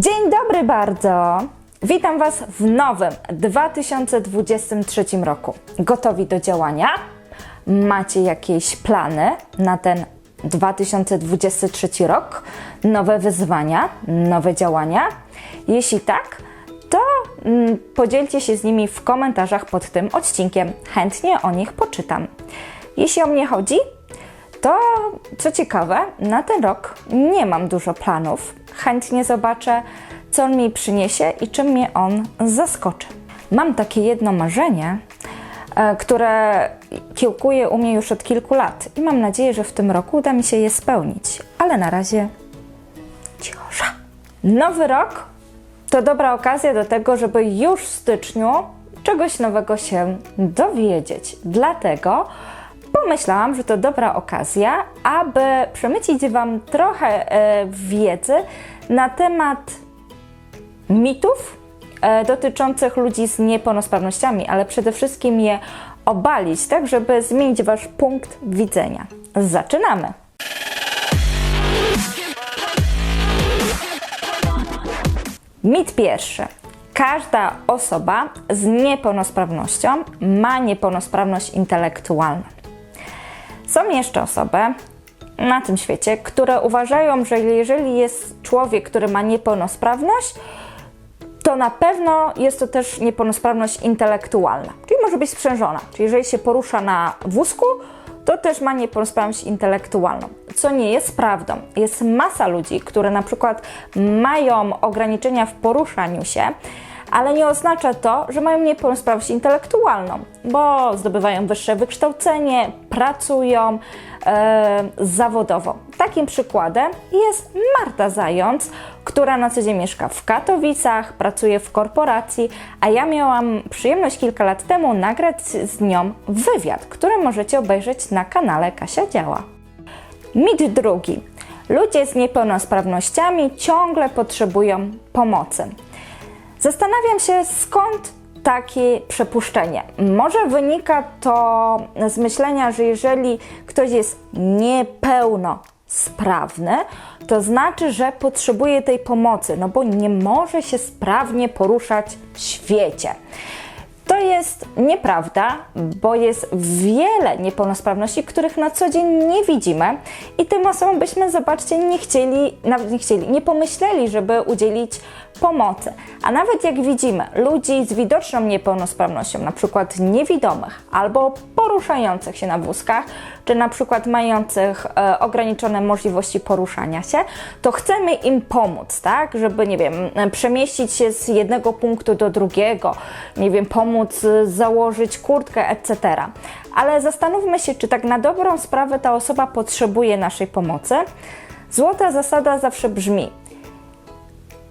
Dzień dobry bardzo! Witam Was w nowym 2023 roku. Gotowi do działania? Macie jakieś plany na ten 2023 rok? Nowe wyzwania, nowe działania? Jeśli tak, to mm, podzielcie się z nimi w komentarzach pod tym odcinkiem. Chętnie o nich poczytam. Jeśli o mnie chodzi, to co ciekawe, na ten rok nie mam dużo planów. Chętnie zobaczę, co on mi przyniesie i czym mnie on zaskoczy. Mam takie jedno marzenie, e, które kiełkuje u mnie już od kilku lat i mam nadzieję, że w tym roku uda mi się je spełnić. Ale na razie cichosza. Nowy rok to dobra okazja do tego, żeby już w styczniu czegoś nowego się dowiedzieć. Dlatego pomyślałam, że to dobra okazja, aby przemycić Wam trochę e, wiedzy na temat mitów e, dotyczących ludzi z niepełnosprawnościami, ale przede wszystkim je obalić, tak żeby zmienić Wasz punkt widzenia. Zaczynamy! Mit pierwszy. Każda osoba z niepełnosprawnością ma niepełnosprawność intelektualną. Są jeszcze osoby na tym świecie, które uważają, że jeżeli jest człowiek, który ma niepełnosprawność, to na pewno jest to też niepełnosprawność intelektualna, czyli może być sprzężona. Czyli jeżeli się porusza na wózku, to też ma niepełnosprawność intelektualną, co nie jest prawdą. Jest masa ludzi, które na przykład mają ograniczenia w poruszaniu się, ale nie oznacza to, że mają niepełnosprawność intelektualną, bo zdobywają wyższe wykształcenie, pracują e, zawodowo. Takim przykładem jest Marta Zając, która na co dzień mieszka w Katowicach, pracuje w korporacji, a ja miałam przyjemność kilka lat temu nagrać z nią wywiad, który możecie obejrzeć na kanale Kasia Działa. Mit drugi. Ludzie z niepełnosprawnościami ciągle potrzebują pomocy. Zastanawiam się, skąd takie przepuszczenie. Może wynika to z myślenia, że jeżeli ktoś jest niepełnosprawny, to znaczy, że potrzebuje tej pomocy, no bo nie może się sprawnie poruszać w świecie. To jest nieprawda, bo jest wiele niepełnosprawności, których na co dzień nie widzimy i tym osobom byśmy, zobaczcie, nie chcieli, nawet nie chcieli, nie pomyśleli, żeby udzielić pomocy. A nawet jak widzimy ludzi z widoczną niepełnosprawnością, na przykład niewidomych albo poruszających się na wózkach, czy na przykład mających e, ograniczone możliwości poruszania się, to chcemy im pomóc, tak, żeby, nie wiem, przemieścić się z jednego punktu do drugiego, nie wiem, pomóc e, założyć kurtkę, etc. Ale zastanówmy się, czy tak na dobrą sprawę ta osoba potrzebuje naszej pomocy. Złota zasada zawsze brzmi: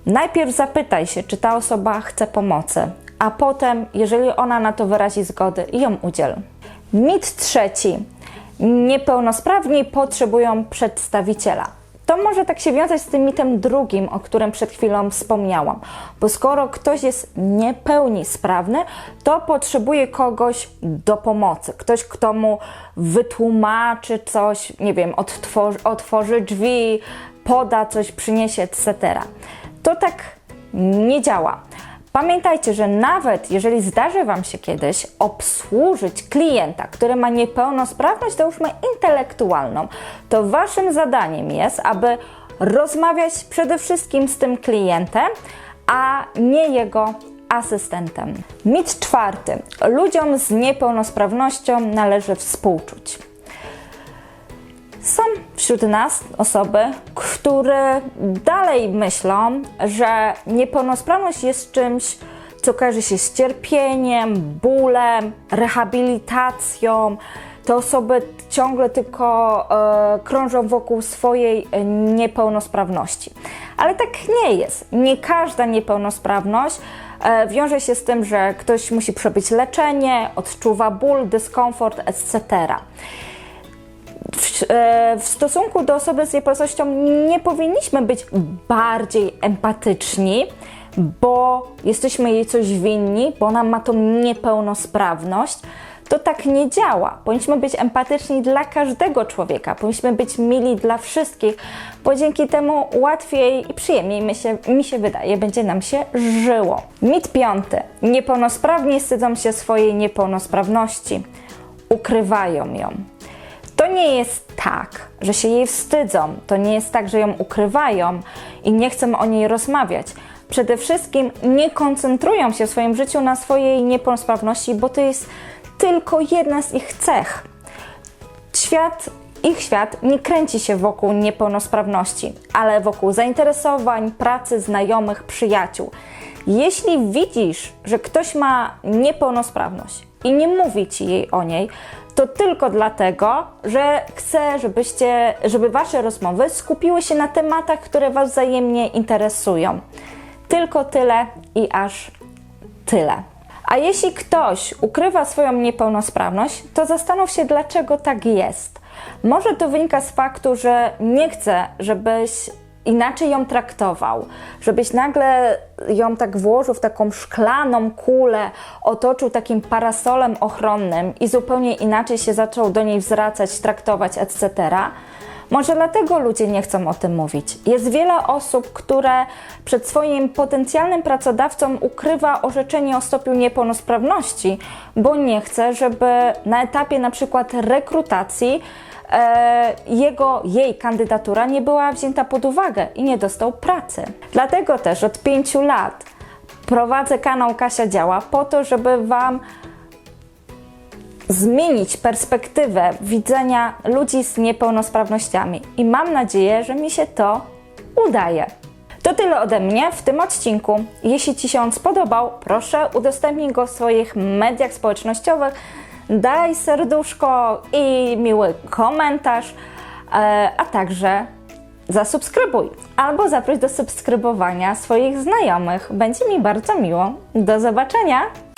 Najpierw zapytaj się, czy ta osoba chce pomocy, a potem, jeżeli ona na to wyrazi zgody, ją udziel. Mit trzeci. Niepełnosprawni potrzebują przedstawiciela. To może tak się wiązać z tym mitem drugim, o którym przed chwilą wspomniałam, bo skoro ktoś jest niepełni sprawny, to potrzebuje kogoś do pomocy. Ktoś, kto mu wytłumaczy coś, nie wiem, odtworzy, otworzy drzwi, poda coś, przyniesie, etc. To tak nie działa. Pamiętajcie, że nawet jeżeli zdarzy Wam się kiedyś obsłużyć klienta, który ma niepełnosprawność, załóżmy intelektualną, to Waszym zadaniem jest, aby rozmawiać przede wszystkim z tym klientem, a nie jego asystentem. Mit czwarty. Ludziom z niepełnosprawnością należy współczuć. Są wśród nas osoby, które dalej myślą, że niepełnosprawność jest czymś, co kojarzy się z cierpieniem, bólem, rehabilitacją. Te osoby ciągle tylko e, krążą wokół swojej niepełnosprawności. Ale tak nie jest. Nie każda niepełnosprawność e, wiąże się z tym, że ktoś musi przebyć leczenie, odczuwa ból, dyskomfort, etc w, e, w, stosunku do osoby z niepełnosprawnością nie powinniśmy być bardziej empatyczni, bo jesteśmy jej coś winni, bo ona ma tą niepełnosprawność, To tak nie działa. Powinniśmy być empatyczni dla każdego człowieka, powinniśmy być mili dla wszystkich, bo dzięki temu łatwiej i przyjemniej mi się, mi się wydaje, będzie nam się żyło. Mit piąty. Niepełnosprawni wstydzą się swojej niepełnosprawności, ukrywają ją. Nie jest tak, że się jej wstydzą, to nie jest tak, że ją ukrywają i nie chcą o niej rozmawiać. Przede wszystkim nie koncentrują się w swoim życiu na swojej niepełnosprawności, bo to jest tylko jedna z ich cech. Świat, ich świat nie kręci się wokół niepełnosprawności, ale wokół zainteresowań, pracy, znajomych, przyjaciół. Jeśli widzisz, że ktoś ma niepełnosprawność i nie mówi ci jej o niej, to tylko dlatego, że chce, żebyście, żeby wasze rozmowy skupiły się na tematach, które was wzajemnie interesują. Tylko tyle i aż tyle. A jeśli ktoś ukrywa swoją niepełnosprawność, to zastanów się, dlaczego tak jest. Może to wynika z faktu, że nie chce, żebyś inaczej ją traktował, żebyś nagle ją tak włożył w taką szklaną kulę, otoczył takim parasolem ochronnym i zupełnie inaczej się zaczął do niej zwracać, traktować, etc. Może dlatego ludzie nie chcą o tym mówić. Jest wiele osób, które przed swoim potencjalnym pracodawcą ukrywa orzeczenie o stopniu niepełnosprawności, bo nie chce, żeby na etapie na przykład rekrutacji jego, jej kandydatura nie była wzięta pod uwagę i nie dostał pracy. Dlatego też od pięciu lat prowadzę kanał Kasia Działa po to, żeby Wam zmienić perspektywę widzenia ludzi z niepełnosprawnościami i mam nadzieję, że mi się to udaje. To tyle ode mnie w tym odcinku. Jeśli Ci się on spodobał, proszę udostępnij go w swoich mediach społecznościowych, daj serduszko i miły komentarz, e, a także zasubskrybuj albo zaproś do subskrybowania swoich znajomych. Będzie mi bardzo miło. Do zobaczenia!